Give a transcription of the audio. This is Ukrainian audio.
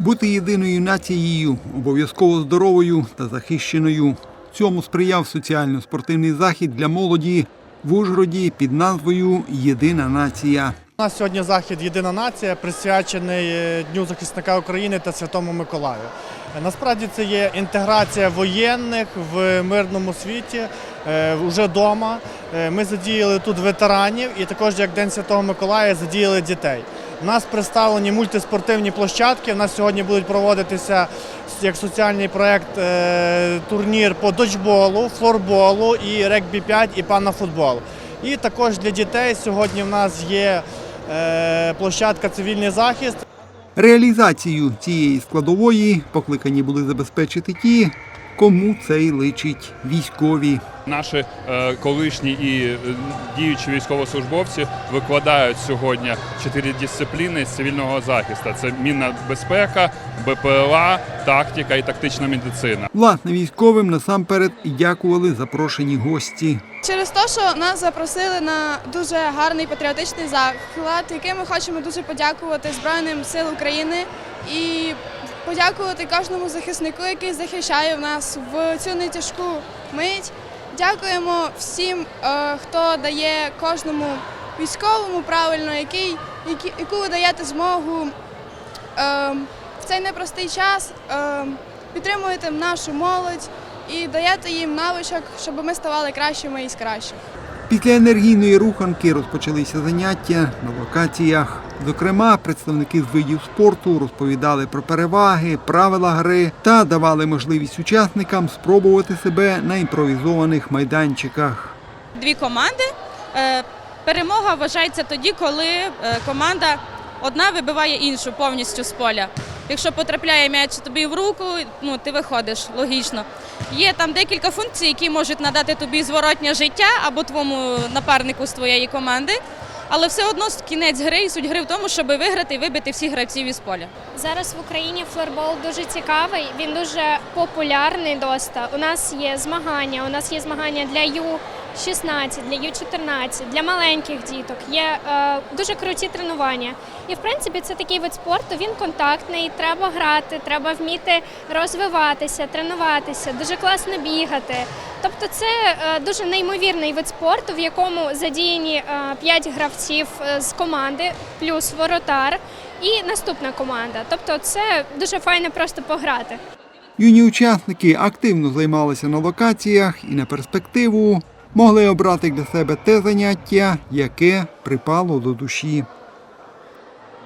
Бути єдиною нацією, обов'язково здоровою та захищеною. Цьому сприяв соціально-спортивний захід для молоді в Ужгороді під назвою Єдина нація. У нас сьогодні захід Єдина нація присвячений е, Дню захисника України та Святому Миколаю. Е, Насправді це є інтеграція воєнних в мирному світі е, вже вдома. Ми задіяли тут ветеранів і також як День Святого Миколая задіяли дітей. У нас представлені мультиспортивні площадки. У нас сьогодні будуть проводитися як соціальний проєкт е, турнір по доджболу, флорболу і регбі 5 і панафутбол. І також для дітей сьогодні в нас є е, площадка Цивільний захист. Реалізацію цієї складової покликані були забезпечити ті, кому це й личить військові. Наші е, колишні і е, діючі військовослужбовці викладають сьогодні чотири дисципліни з цивільного захисту: це мінна безпека, БПЛА, тактика і тактична медицина. Власне, військовим насамперед і дякували запрошені гості. Через те, що нас запросили на дуже гарний патріотичний заклад, яким ми хочемо дуже подякувати Збройним сил України і подякувати кожному захиснику, який захищає в нас в цю нетяжку мить. Дякуємо всім, е, хто дає кожному військовому правильно, який, яку ви даєте змогу е, в цей непростий час е, підтримуєте нашу молодь і даєте їм навичок, щоб ми ставали кращими і з кращими. Після енергійної руханки розпочалися заняття на локаціях. Зокрема, представники з видів спорту розповідали про переваги, правила гри та давали можливість учасникам спробувати себе на імпровізованих майданчиках. дві команди. Е, Перемога вважається тоді, коли е, команда одна вибиває іншу повністю з поля. Якщо потрапляє м'яч тобі в руку, ну ти виходиш логічно. Є там декілька функцій, які можуть надати тобі зворотнє життя або твоєму напарнику з твоєї команди. Але все одно кінець гри і суть гри в тому, щоб виграти і вибити всіх гравців із поля. Зараз в Україні флорбол дуже цікавий, він дуже популярний доста. У нас є змагання, у нас є змагання для Ю-16, для Ю-14, для маленьких діток. Є е, дуже круті тренування. І в принципі це такий вид спорту, він контактний, треба грати, треба вміти розвиватися, тренуватися, дуже класно бігати. Тобто це е, дуже неймовірний вид спорту, в якому задіяні 5 гравців е, з команди, плюс воротар і наступна команда. Тобто це дуже файно просто пограти. Юні учасники активно займалися на локаціях і на перспективу могли обрати для себе те заняття, яке припало до душі.